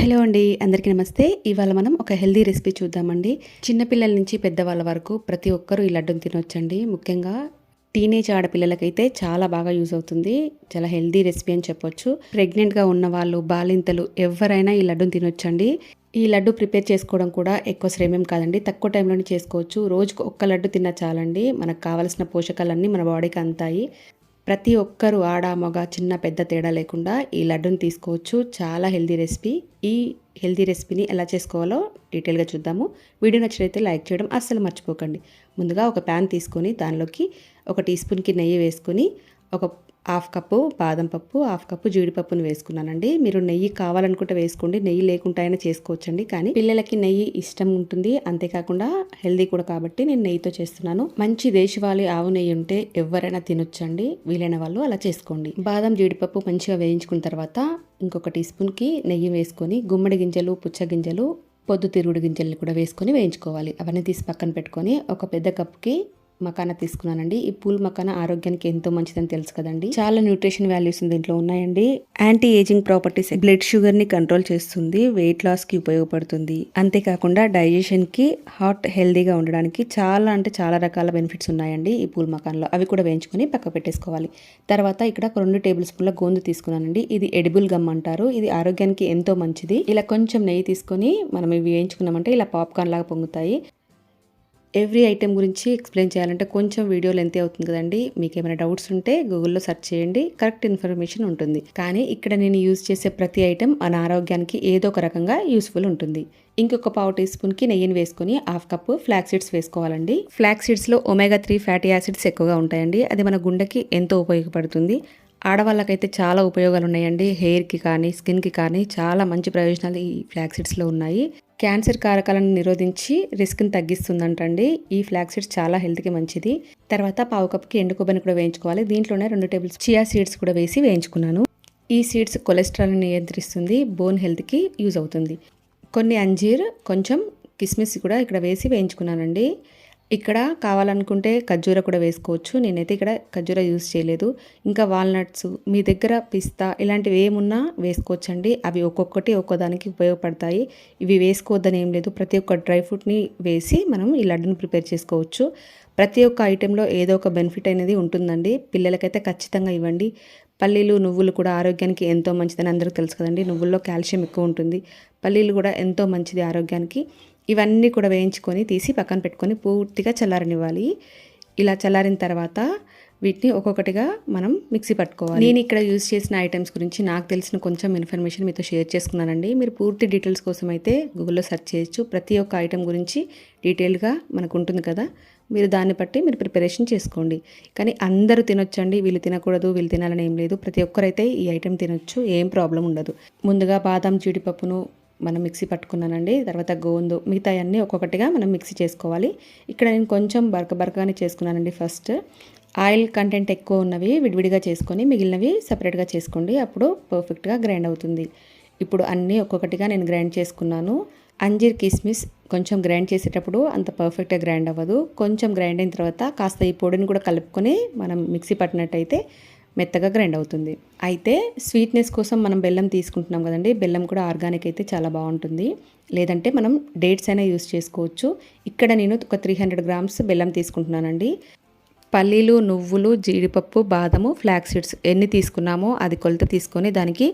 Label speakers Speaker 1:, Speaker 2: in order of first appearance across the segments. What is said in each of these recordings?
Speaker 1: Hello అండి అందరికీ నమస్తే. ఇవాళ మనం ఒక హెల్దీ రెసిపీ చూద్దామండి. చిన్నపిల్లల నుంచి పెద్దవాళ్ళ వరకు ప్రతి ఒక్కరూ ఈ లడ్డూని తినొచ్చండి. ముఖ్యంగా టీనేజ్ ఆడపిల్లలకైతే చాలా బాగా యూజ్ అవుతుంది. చాలా హెల్దీ రెసిపీ అని చెప్పొచ్చు. ప్రెగ్నెంట్గా ఉన్న వాళ్ళు బాలింతలు ఎవరైనా ఈ లడ్డూని తినొచ్చండి. ఈ లడ్డు ప్రిపేర్ చేసుకోవడం కూడా ఎక్కువ శ్రమేం కాదండి. తక్కువ టైంలోనే చేసుకోవచ్చు. రోజుకు ఒక్క లడ్డు తిన్నా చాలండి. మనకు కావలసిన పోషకాలన్నీ మన బాడీకి అంతాయి ప్రతి ఒక్కరు ఆడ మగ చిన్న పెద్ద తేడా లేకుండా ఈ లడ్డుని తీసుకోవచ్చు. చాలా హెల్దీ రెసిపీ. ఈ హెల్దీ రెసిపీని ఎలా చేసుకోవాలో డీటెయిల్గా చూద్దాము. వీడియో నచ్చినైతే లైక్ చేయడం అస్సలు మర్చిపోకండి. ముందుగా ఒక ప్యాన్ తీసుకొని దానిలోకి ఒక టీ స్పూన్కి నెయ్యి వేసుకొని ఒక హాఫ్ కప్పు బాదం పప్పు హాఫ్ కప్పు జీడిపప్పును వేసుకున్నానండి. మీరు నెయ్యి కావాలనుకుంటే వేసుకోండి. నెయ్యి లేకుండా అయినా చేసుకోవచ్చండి. కానీ పిల్లలకి నెయ్యి ఇష్టం ఉంటుంది. అంతేకాకుండా హెల్దీ కూడా కాబట్టి నేను నెయ్యితో చేస్తున్నాను. మంచి దేశవాళీ ఆవు నెయ్యి ఉంటే ఎవరైనా తినొచ్చండి. వీలైన వాళ్ళు అలా చేసుకోండి. బాదం జీడిపప్పు మంచిగా వేయించుకున్న తర్వాత ఇంకొక టీ స్పూన్కి నెయ్యి వేసుకొని గుమ్మడి గింజలు పుచ్చ గింజలు పొద్దుతిరుగుడు గింజల్ని కూడా వేసుకొని వేయించుకోవాలి. అవన్నీ తీసి పక్కన పెట్టుకొని ఒక పెద్ద కప్కి మకానా తీసుకున్నానండి. ఈ పూల్ మకానా ఆరోగ్యానికి ఎంతో మంచిదని తెలుసు కదండి. చాలా న్యూట్రిషన్ వాల్యూస్ దీంట్లో ఉన్నాయండి. యాంటీ ఏజింగ్ ప్రాపర్టీస్ బ్లడ్ షుగర్ని కంట్రోల్ చేస్తుంది వెయిట్ లాస్కి ఉపయోగపడుతుంది. అంతేకాకుండా డైజెషన్కి హార్ట్ హెల్దీగా ఉండడానికి చాలా అంటే చాలా రకాల బెనిఫిట్స్ ఉన్నాయండి ఈ పూల్ మకాన్లో. అవి కూడా వేయించుకొని పక్క పెట్టేసుకోవాలి. తర్వాత ఇక్కడ రెండు టేబుల్ స్పూన్ల గోందు తీసుకున్నానండి. ఇది ఎడిబుల్ గమ్ అంటారు. ఇది ఆరోగ్యానికి ఎంతో మంచిది. ఇలా కొంచెం నెయ్యి తీసుకొని మనం ఇవి వేయించుకున్నామంటే ఇలా పాప్కార్న్ లాగా పొంగుతాయి. ఎవ్రీ ఐటెం గురించి ఎక్స్ప్లెయిన్ చేయాలంటే కొంచెం వీడియో లెంత్ అవుతుంది కదండి. మీకు ఏమైనా డౌట్స్ ఉంటే గూగుల్లో సెర్చ్ చేయండి. కరెక్ట్ ఇన్ఫర్మేషన్ ఉంటుంది. కానీ ఇక్కడ నేను యూజ్ చేసే ప్రతి ఐటెం మన ఆరోగ్యానికి ఏదో ఒక రకంగా యూస్ఫుల్ ఉంటుంది. ఇంకొక పావు టీ స్పూన్కి నెయ్యిని వేసుకొని హాఫ్ కప్ ఫ్లాక్ సీడ్స్ వేసుకోవాలండి. ఫ్లాక్ సీడ్స్లో ఒమేగా త్రీ ఫ్యాటీ యాసిడ్స్ ఎక్కువగా ఉంటాయండి. అది మన గుండెకి ఎంతో ఉపయోగపడుతుంది. ఆడవాళ్ళకైతే చాలా ఉపయోగాలు ఉన్నాయండి హెయిర్కి కానీ స్కిన్కి కానీ చాలా మంచి ప్రయోజనాలు ఈ ఫ్లాక్సిడ్స్లో ఉన్నాయి. క్యాన్సర్ కారకాలను నిరోధించి రిస్క్ని తగ్గిస్తుందంటండి. ఈ ఫ్లాక్సిడ్స్ చాలా హెల్త్కి మంచిది. తర్వాత పావు కప్కి ఎండు కొబ్బరిని కూడా వేయించుకోవాలి. దీంట్లోనే రెండు టేబుల్ చియా సీడ్స్ కూడా వేసి వేయించుకున్నాను. ఈ సీడ్స్ కొలెస్ట్రాల్ని నియంత్రిస్తుంది. బోన్ హెల్త్కి యూజ్ అవుతుంది. కొన్ని అంజీర్ కొంచెం కిస్మిస్ కూడా ఇక్కడ వేసి వేయించుకున్నానండి. ఇక్కడ కావాలనుకుంటే ఖర్జూర కూడా వేసుకోవచ్చు. నేనైతే ఇక్కడ ఖర్జూర యూజ్ చేయలేదు. ఇంకా వాల్నట్స్ మీ దగ్గర పిస్తా ఇలాంటివి ఏమున్నా వేసుకోవచ్చండి. అవి ఒక్కొక్కటి ఒక్కోదానికి ఉపయోగపడతాయి. ఇవి వేసుకోవద్దని ఏం లేదు. ప్రతి ఒక్క డ్రై ఫ్రూట్ని వేసి మనం ఈ లడ్డుని ప్రిపేర్ చేసుకోవచ్చు. ప్రతి ఒక్క ఐటెంలో ఏదో ఒక బెనిఫిట్ అనేది ఉంటుందండి. పిల్లలకైతే ఖచ్చితంగా ఇవ్వండి. పల్లీలు నువ్వులు కూడా ఆరోగ్యానికి ఎంతో మంచిదని అందరికీ తెలుసు కదండి. నువ్వుల్లో కాల్షియం ఎక్కువ ఉంటుంది. పల్లీలు కూడా ఎంతో మంచిది ఆరోగ్యానికి. ఇవన్నీ కూడా వేయించుకొని తీసి పక్కన పెట్టుకొని పూర్తిగా చల్లారనివ్వాలి. ఇలా చల్లారిన తర్వాత వీటిని ఒక్కొక్కటిగా మనం మిక్సీ పట్టుకోవాలి. నేను ఇక్కడ యూజ్ చేసిన ఐటమ్స్ గురించి నాకు తెలిసిన కొంచెం ఇన్ఫర్మేషన్ మీతో షేర్ చేసుకున్నానండి. మీరు పూర్తి డీటెయిల్స్ కోసం అయితే గూగుల్లో సెర్చ్ చేయొచ్చు. ప్రతి ఒక్క ఐటెం గురించి డీటెయిల్గా మనకు ఉంటుంది కదా. మీరు దాన్ని బట్టి మీరు ప్రిపరేషన్ చేసుకోండి. కానీ అందరూ తినొచ్చండి. వీళ్ళు తినకూడదు వీళ్ళు తినాలని ఏం లేదు. ప్రతి ఒక్కరైతే ఈ ఐటెం తినొచ్చు. ఏం ప్రాబ్లం ఉండదు. ముందుగా బాదం జీడిపప్పును మనం మిక్సీ పట్టుకున్నానండి. తర్వాత గోందు మిగతా అన్నీ ఒక్కొక్కటిగా మనం మిక్సీ చేసుకోవాలి. ఇక్కడ నేను కొంచెం బరక బరకగానే చేసుకున్నానండి ఫస్ట్. ఆయిల్ కంటెంట్ ఎక్కువ ఉన్నవి విడివిడిగా చేసుకొని మిగిలినవి సపరేట్గా చేసుకోండి. అప్పుడు పర్ఫెక్ట్గా గ్రైండ్ అవుతుంది. ఇప్పుడు అన్నీ ఒక్కొక్కటిగా నేను గ్రైండ్ చేసుకున్నాను. అంజీర్ కిస్మిస్ కొంచెం గ్రైండ్ చేసేటప్పుడు అంత పర్ఫెక్ట్గా గ్రైండ్ అవ్వదు. కొంచెం గ్రైండ్ అయిన తర్వాత కాస్త ఈ పొడిని కూడా కలుపుకొని మనం మిక్సీ పట్టినట్టయితే మెత్తగా గ్రైండ్ అవుతుంది. అయితే స్వీట్నెస్ కోసం మనం బెల్లం తీసుకుంటున్నాం కదండి. బెల్లం కూడా ఆర్గానిక్ అయితే చాలా బాగుంటుంది. లేదంటే మనం డేట్స్ అయినా యూస్ చేసుకోవచ్చు. ఇక్కడ నేను ఒక త్రీ హండ్రెడ్ గ్రామ్స్ బెల్లం తీసుకుంటున్నానండి. పల్లీలు నువ్వులు జీడిపప్పు బాదము ఫ్లాక్ సీడ్స్ ఎన్ని తీసుకున్నామో అది కొలత తీసుకొని దానికి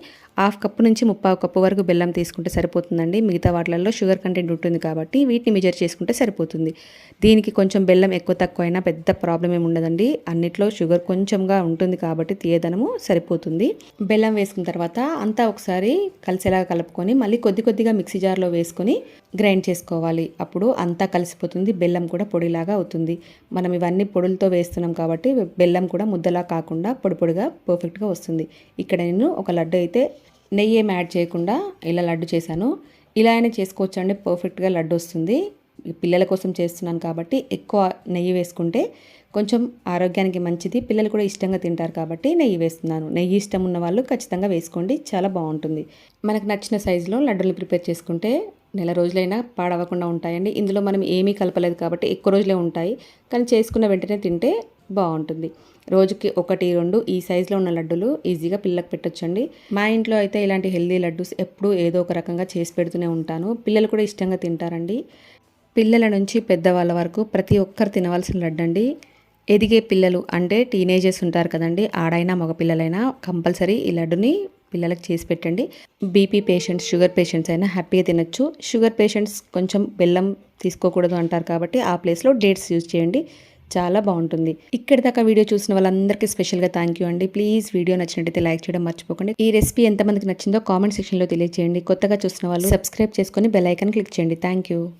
Speaker 1: హాఫ్ కప్పు నుంచి ముప్పావు కప్పు వరకు బెల్లం తీసుకుంటే సరిపోతుందండి. మిగతా వాటిలలో షుగర్ కంటెంట్ ఉంటుంది కాబట్టి వీటిని మెజర్ చేసుకుంటే సరిపోతుంది. దీనికి కొంచెం బెల్లం ఎక్కువ తక్కువ అయినా పెద్ద ప్రాబ్లం ఏమి ఉండదండి. అన్నిట్లో షుగర్ కొంచెంగా ఉంటుంది కాబట్టి తీయదనము సరిపోతుంది. బెల్లం వేసుకున్న తర్వాత అంతా ఒకసారి కలిసేలాగా కలుపుకొని మళ్ళీ కొద్ది కొద్దిగా మిక్సీ జార్లో వేసుకొని గ్రైండ్ చేసుకోవాలి. అప్పుడు అంతా కలిసిపోతుంది. బెల్లం కూడా పొడిలాగా అవుతుంది. మనం ఇవన్నీ పొడులతో వేస్తున్నాం కాబట్టి బెల్లం కూడా ముద్దలా కాకుండా పొడి పొడిగా పర్ఫెక్ట్గా వస్తుంది. ఇక్కడ నేను ఒక లడ్డు అయితే నెయ్యి ఏం యాడ్ చేయకుండా ఇలా లడ్డు చేశాను. ఇలా అయినా చేసుకోవచ్చు అండి పర్ఫెక్ట్గా లడ్డు వస్తుంది. పిల్లల కోసం చేస్తున్నాను కాబట్టి ఎక్కువ నెయ్యి వేసుకుంటే కొంచెం ఆరోగ్యానికి మంచిది. పిల్లలు కూడా ఇష్టంగా తింటారు కాబట్టి నెయ్యి వేస్తున్నాను. నెయ్యి ఇష్టం ఉన్న వాళ్ళు ఖచ్చితంగా వేసుకోండి చాలా బాగుంటుంది. మనకు నచ్చిన సైజులో లడ్డూలు ప్రిపేర్ చేసుకుంటే నెల రోజులైనా పాడవకుండా ఉంటాయండి. ఇందులో మనం ఏమీ కలపలేదు కాబట్టి ఎక్కువ రోజులే ఉంటాయి. కానీ చేసుకున్న వెంటనే తింటే బాగుంటుంది. రోజుకి ఒకటి రెండు ఈ సైజులో ఉన్న లడ్డూలు ఈజీగా పిల్లలకు పెట్టొచ్చండి. మా ఇంట్లో అయితే ఇలాంటి హెల్దీ లడ్డూస్ ఎప్పుడూ ఏదో ఒక రకంగా చేసి పెడుతూనే ఉంటాను. పిల్లలు కూడా ఇష్టంగా తింటారండి. పిల్లల నుంచి పెద్దవాళ్ళ వరకు ప్రతి ఒక్కరు తినవలసిన లడ్డు అండి ఎదిగే పిల్లలు అంటే టీనేజర్స్ ఉంటారు కదండి ఆడైనా మగ పిల్లలైనా కంపల్సరీ ఈ లడ్డుని పిల్లలకు చేసి పెట్టండి. బీపీ పేషెంట్స్ షుగర్ పేషెంట్స్ అయినా హ్యాపీగా తినచ్చు. షుగర్ పేషెంట్స్ కొంచెం బెల్లం తీసుకోకూడదు అంటారు కాబట్టి ఆ ప్లేస్లో డేట్స్ యూజ్ చేయండి. చాలా బాగుంటుంది. ఇక్కడ దాకా వీడియో చూసిన వాళ్ళందరికీ స్పెషల్గా థ్యాంక్ యూ అండి. ప్లీజ్ వీడియో నచ్చినట్టయితే లైక్ చేయడం మర్చిపోకండి. ఈ రెసిపీ ఎంతమందికి నచ్చిందో కామెంట్ సెక్షన్లో తెలియజేయండి కొత్తగా చూసిన వాళ్ళు సబ్స్క్రైబ్ చేసుకొని బెల్ ఐకాన్ క్లిక్ చేయండి. Thank you.